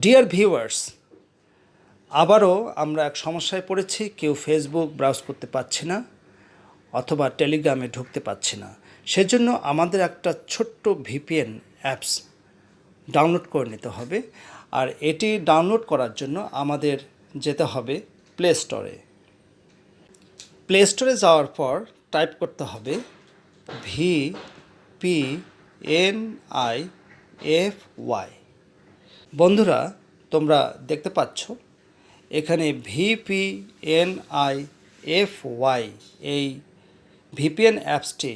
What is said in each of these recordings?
Dear viewers আবারও আমরা এক সমস্যায় পড়েছি। কেউ ফেসবুক ব্রাউজ করতে পারছি না, অথবা টেলিগ্রামে ঢুকতে পারছি না। সেজন্য আমাদের একটা ছোট্ট ভিপিএন অ্যাপস ডাউনলোড করে নিতে হবে। আর এটি ডাউনলোড করার জন্য আমাদের যেতে হবে প্লে স্টোরে প্লে স্টোরে যাওয়ার পর টাইপ করতে হবে V P N I F Y বন্ধুরা, তোমরা দেখতে পাচ্ছ, এখানে V P N I F Y এই ভিপিএন অ্যাপসটি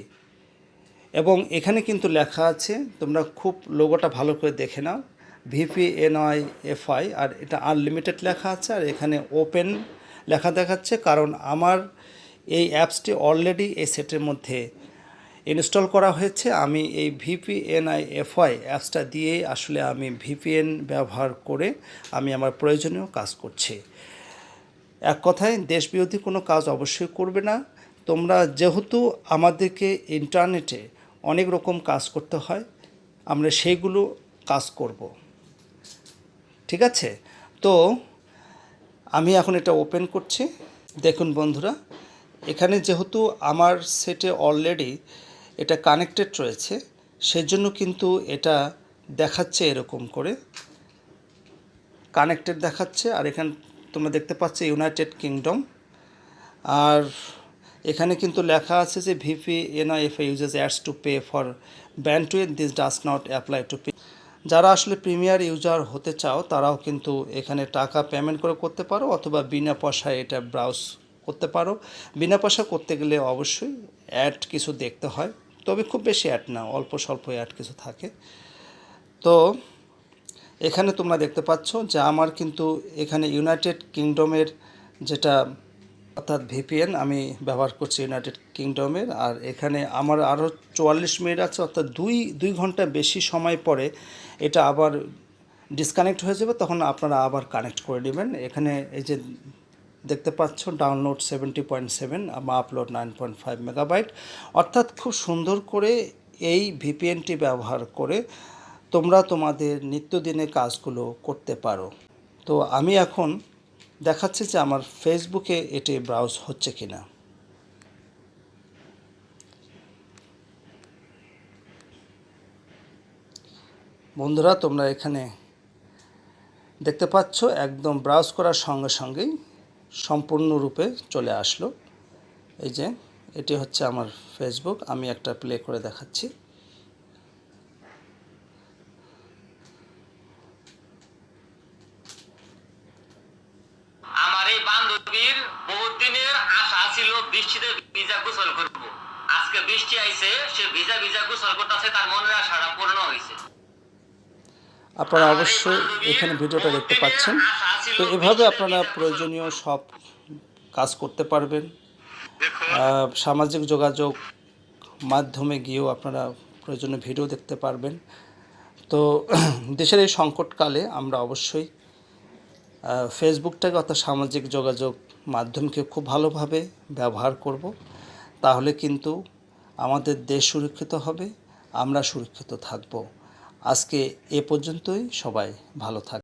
এবং এখানে কিন্তু লেখা আছে, তোমরা খুব লোগোটা ভালো করে দেখে নাও V P N I F I আর এটা আনলিমিটেড লেখা আছে, আর এখানে ওপেন লেখা দেখাচ্ছে, কারণ আমার এই অ্যাপসটি অলরেডি এই সেটের মধ্যে ইনস্টল করা হয়েছে। আমি এই ভিপিএনআই এফআই অ্যাপসটা দিয়েই আসলে আমি ভিপিএন ব্যবহার করে আমি আমার প্রয়োজনীয় কাজ করছি। এক কথায়, দেশবিরোধী কোনো কাজ অবশ্যই করবে না। তোমরা যেহেতু আমাদেরকে ইন্টারনেটে অনেক রকম কাজ করতে হয়, আমরা সেইগুলো কাজ করব। ঠিক আছে? তো, আমি এখন এটা ওপেন করছি। দেখুন বন্ধুরা, এখানে যেহেতু আমার সেটে অলরেডি এটা কানেক্টেড রয়েছে, সেজন্য কিন্তু এটা দেখাচ্ছে এরকম করে। কানেক্টেড দেখাচ্ছে, আর এখানে তোমরা দেখতে পাচ্ছ ইউনাইটেড কিংডম আর এখানে কিন্তু লেখা আছে যে V P N I F uses ads to pay for band to this does not apply to pay যারা আসলে প্রিমিয়ার ইউজার হতে চাও, তারাও কিন্তু এখানে টাকা পেমেন্ট করে করতে পারো, অথবা বিনা পয়সায় এটা ব্রাউজ করতে পারো। বিনা পয়সা করতে গেলে অবশ্যই অ্যাড কিছু দেখতে হয়। তবে খুব বেশি অ্যাড না, অল্প স্বল্প অ্যাড কিছু থাকে। তো এখানে তোমরা দেখতে পাচ্ছ যে আমার কিন্তু এখানে ইউনাইটেড কিংডমের যেটা অর্থাৎ ভিপিএন আমি ব্যবহার করছি ইউনাইটেড কিংডমের আর এখানে আমার আরও চুয়াল্লিশ মিনিট আছে, অর্থাৎ দুই দুই ঘণ্টা বেশি সময় পরে এটা আবার ডিসকানেক্ট হয়ে যাবে, তখন আপনারা আবার কানেক্ট করে নেবেন। এখানে এই যে দেখতে পাচ্ছ ডাউনলোড সেভেন্টি পয়েন্ট সেভেন বা upload nine point five megabyte অর্থাৎ খুব সুন্দর করে এই ভিপিএনটি ব্যবহার করে তোমরা তোমাদের নিত্যদিনের কাজগুলো করতে পারো। তো আমি এখন দেখাচ্ছি যে আমার ফেসবুকে এটি ব্রাউজ হচ্ছে কিনা। বন্ধুরা, তোমরা এখানে দেখতে পাচ্ছ, একদম ব্রাউজ করার সঙ্গে সঙ্গেই সম্পূর্ণরূপে চলে আসলো। এই যে, এটি হচ্ছে আমার ফেসবুক আমি একটা প্লে করে দেখাচ্ছি। আমার এই বান্ধবীর বহুত দিনের আশা ছিল বৃষ্টিতে ভিজা গোসল করব। আজকে বৃষ্টি আইছে, সে ভিজা ভিজা গোসল করতেছে, তার মনের আশাটা পূর্ণ আপনারা অবশ্যই এখানে ভিডিওটা দেখতে পাচ্ছেন। তো এভাবে আপনারা প্রয়োজনীয় সব কাজ করতে পারবেন। সামাজিক যোগাযোগ মাধ্যমে গিয়েও আপনারা প্রয়োজনীয় ভিডিও দেখতে পারবেন। তো দেশের এই সংকটকালে আমরা অবশ্যই ফেসবুকটাকে অর্থাৎ সামাজিক যোগাযোগ মাধ্যমকে খুব ভালোভাবে ব্যবহার করব। তাহলে কিন্তু আমাদের দেশ সুরক্ষিত হবে, আমরা সুরক্ষিত থাকব। আজকে এ পর্যন্তই সবাই ভালো থাকবে